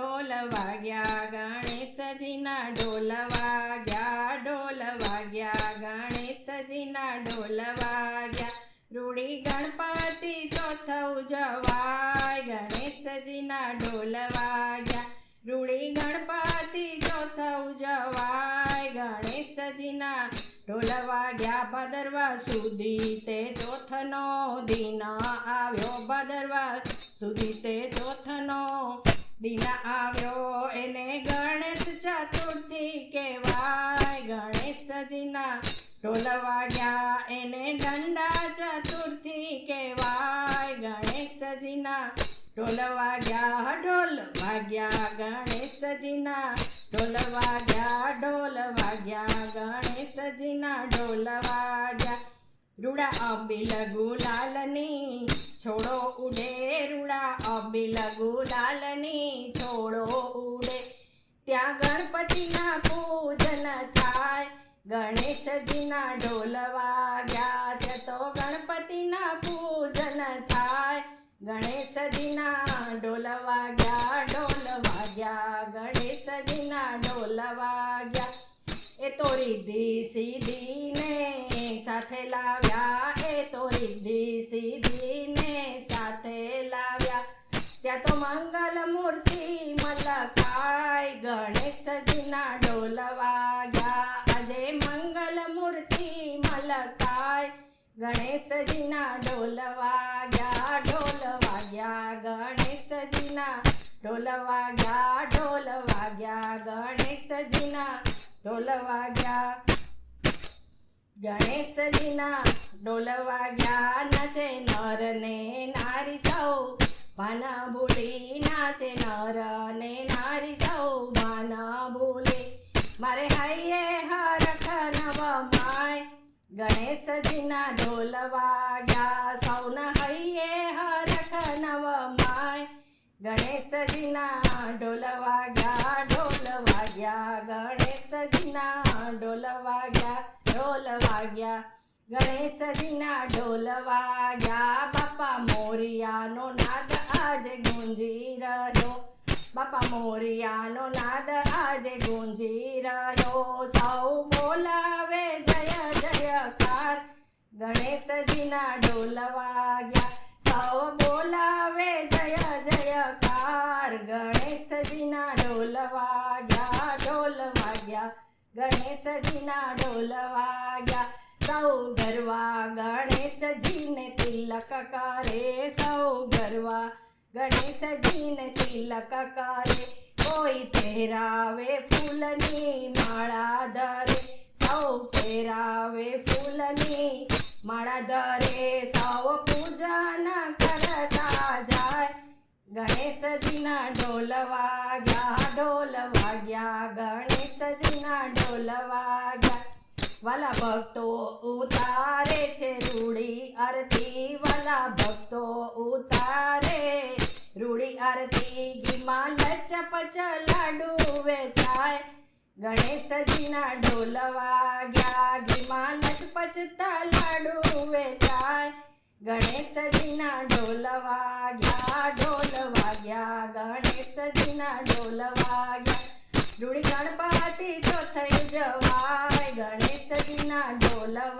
ઢોલ વાગ્યા ગણેશજીના ઢોલ વાગ્યા ઢોલ વાગ્યા ગણેશજીના ઢોલ વાગ્યા રૂડી ગણપતિ ચોથ ઉજવાય ગણેશજીના ઢોલ વાગ્યા રૂડી ગણપતિ ચોથ ઉજવાય ગણેશજીના ઢોલ વાગ્યા ભદરવા સુધી તે ચોથનો દિન આવ્યો ભદરવા સુધી તે ચોથનો દિન આવ્યો એને ગણેશ ચતુર્થી કહેવાય. ગણેશજીના ઢોલ વાગ્યા એને દંડા ચતુર્થી કહેવાય. ગણેશજીના ઢોલ વાગ્યા ઢોલ વાગ્યા. ગણેશજીના ઢોલ વાગ્યા ઢોલ વાગ્યા. ગણેશજીના ઢોલ વાગ્યા રૂડા અંબિલ ગુલાલની, છોડો ઉડે રૂડા અંબિલ ગુલાલની, છોડો ઉડે. ત્યાં ગણપતિના પૂજન થાય, ગણેશજીના ઢોલ વાગ્યા ત્યાં તો ગણપતિના પૂજન થાય, ગણેશજીના ઢોલ વાગ્યા ઢોલ વાગ્યા, ગણેશજીના ઢોલ વાગ્યા. એ તો રિદ્ધિ સીધીને સાથે લાવ્યા એ તો રિદ્ધિ સીધીને સાથે લાવ્યા ત્યાં તો મંગલ મૂર્તિ મલકાય ગણેશજીના ઢોલ વાગ્યા આજે મંગલ મૂર્તિ મલકાય ગણેશજીના ઢોલ વાગ્યા ઢોલ વાગ્યા ગણેશજીના ઢોલ વાગ્યા ઢોલ વાગ્યા ગણેશજીના ઢોલ વાગ્યા ગણેશજીના ઢોલ વાગ્યા નાચે નર ને નારી સૌ ભાન ભૂલી નાચે નર ને નારી સૌ ભાન ભૂલી મારે હૈયે હરખ નવ માય ગણેશજીના ઢોલ વાગ્યા સૌના હૈયે હરખ નવ માય ગણેશજીના ઢોલ વાગ્યા ઢોલ વાગ્યા ગણેશજીના ઢોલ વાગ્યા ઢોલ વાગ્યા, ગણેશજીના ઢોલ વાગ્યા, બાપા મોરિયાનો નાદ આજે ગુંજી રહ્યો. બાપા મોરિયાનો નાદ આજે ગુંજી રહ્યો. સૌ બોલાવે જય જયકાર ગણેશજીના ઢોલ વાગ્યા, સૌ બોલાવે જય જયકાર ગણેશજીના ઢોલ વાગ્યા ગણેશજીના ઢોલ વાગ્યા. સૌ ગરવા, ગણેશજીને તિલક કરે. સૌ ગરવા, ગણેશજીને તિલક કરે. કોઈ પહેરાવે ફૂલની માળા ધરે. સૌ પહેરાવે ફૂલની માળા ધરે. સૌ પૂજન કરતા જાય. ગણેશજીના ઢોલ વાગ્યા ઢોલ વાગ્યા ગણેશજીના વાલા ભક્તો ઉતારે છે રૂડી આરતી. વાલા ભક્તો ઉતારે રૂડી આરતી. ઘીમાં લચપચ લાડુ વેચાય. ગણેશજીના ઢોલ વાગ્યા. ઘીમાં લચપચતા લાડુ વેચાય. ગણેશજીના ઢોલ વાગ્યા. ઢોલ વાગ્યા. ગણેશજીના ઢોલ વાગ્યા. રૂડી ગણપતિ તો થઈ જવાય. ગણેશજીના ઢોલ વાગ્યા